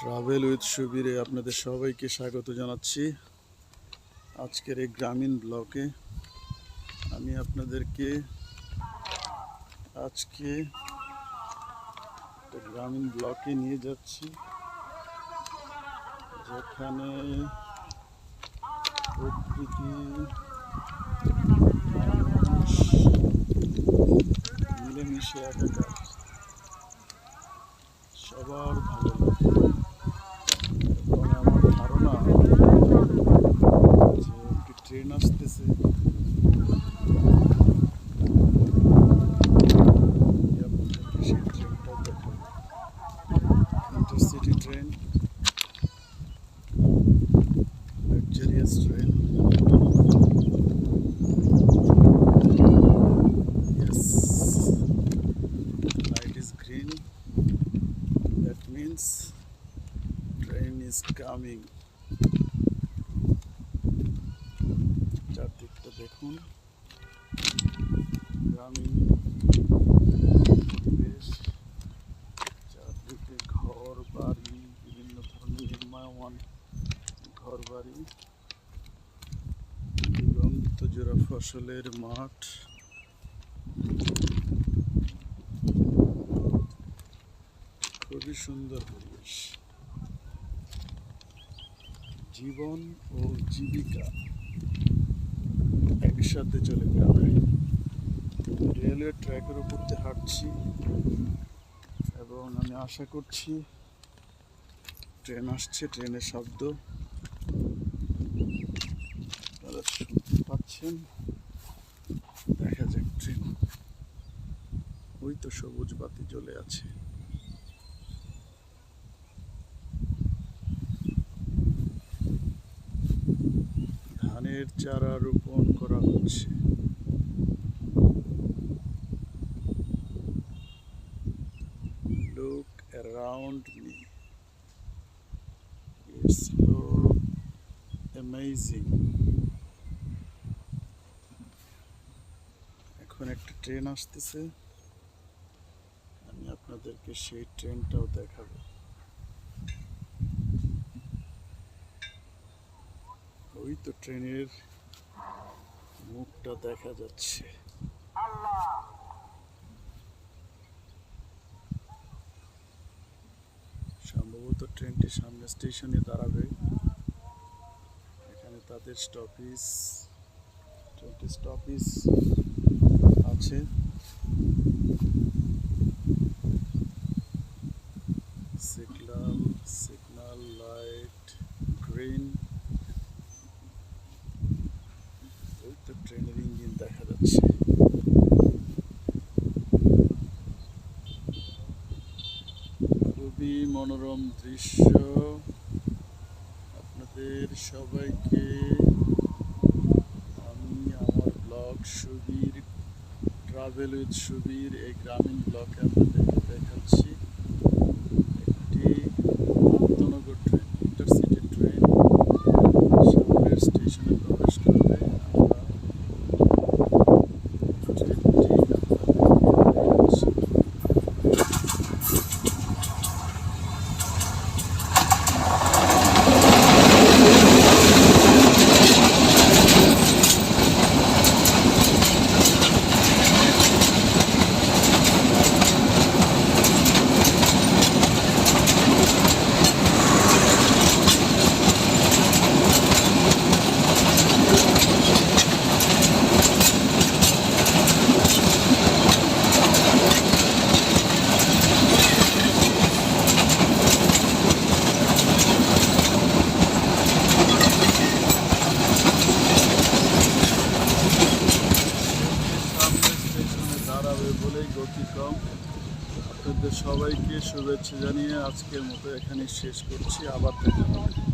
Travel with সুবিরে আপনাদের সবাইকে স্বাগত জানাচ্ছি। আজকের এই গ্রামীণ ব্লকে আমি আপনাদেরকে আজকে গ্রামীণ ব্লকে নিয়ে যাচ্ছি, যেখানে প্রকৃতি মিলেমিশে একাকার সবার ভালো লাগে এবং আমার ধারণা যে একটি ট্রেন আসতেছে আমি আপনাদেরকে সেই ট্রেনটাও দেখাবো intercity train luxurious train. Light is green. That means train is coming. চারদিকটা দেখুন গ্রামীণ ঘর বাড়ি দিগন্ত জোড়া ফসলের মাঠ। খুবই সুন্দর পরিবেশ। জীবন ও জীবিকা একসাথে চলে যাবে। রেলওয়ে ট্র্যাকের উপর দিয়ে হাঁটছি, এবং আমি আশা করছি ট্রেন আসছে, ট্রেনের শব্দ। পাচ্ছেন দেখা যাক ট্রেন। ওই তো সবুজ বাতি জ্বলে আছে। ধানের চারা রোপণ করা হচ্ছে। Look around me it's so amazing এখন একটা ট্রেন আসতেছে। আমি আপনাদেরকে সেই ট্রেনটাও দেখাবো। ওই তো ট্রেনের মুখটা দেখা যাচ্ছে। সম্ভবত ট্রেনটি সামনে স্টেশনে দাঁড়াবে। এখানে তাদের স্টপিস ট্রেনটি স্টপিস আছে। সিগন্যাল সিগন্যাল লাইট গ্রিন ওই তো ট্রেনের ইঞ্জিন দেখা যাচ্ছে। খুবই মনোরম দৃশ্য। আপনাদের সবাইকে আমি আমার ব্লগ সুবীর উইথ সুবীর এই গ্রামীণ ব্লকে আপনাদেরকে দেখাচ্ছি। একটি আন্তনগর ট্রেন ইন্টারসিটি ট্রেন সামনের স্টেশনে প্রবেশ করবে আমরা ট্রেনটি আপনাদেরকে দেখাচ্ছি সামনে দাঁড়াবে বলেই গতি কম। আপনাদের সবাইকে শুভেচ্ছা জানিয়ে আজকের মতো এখানে শেষ করছি। আবার দেখা হবে।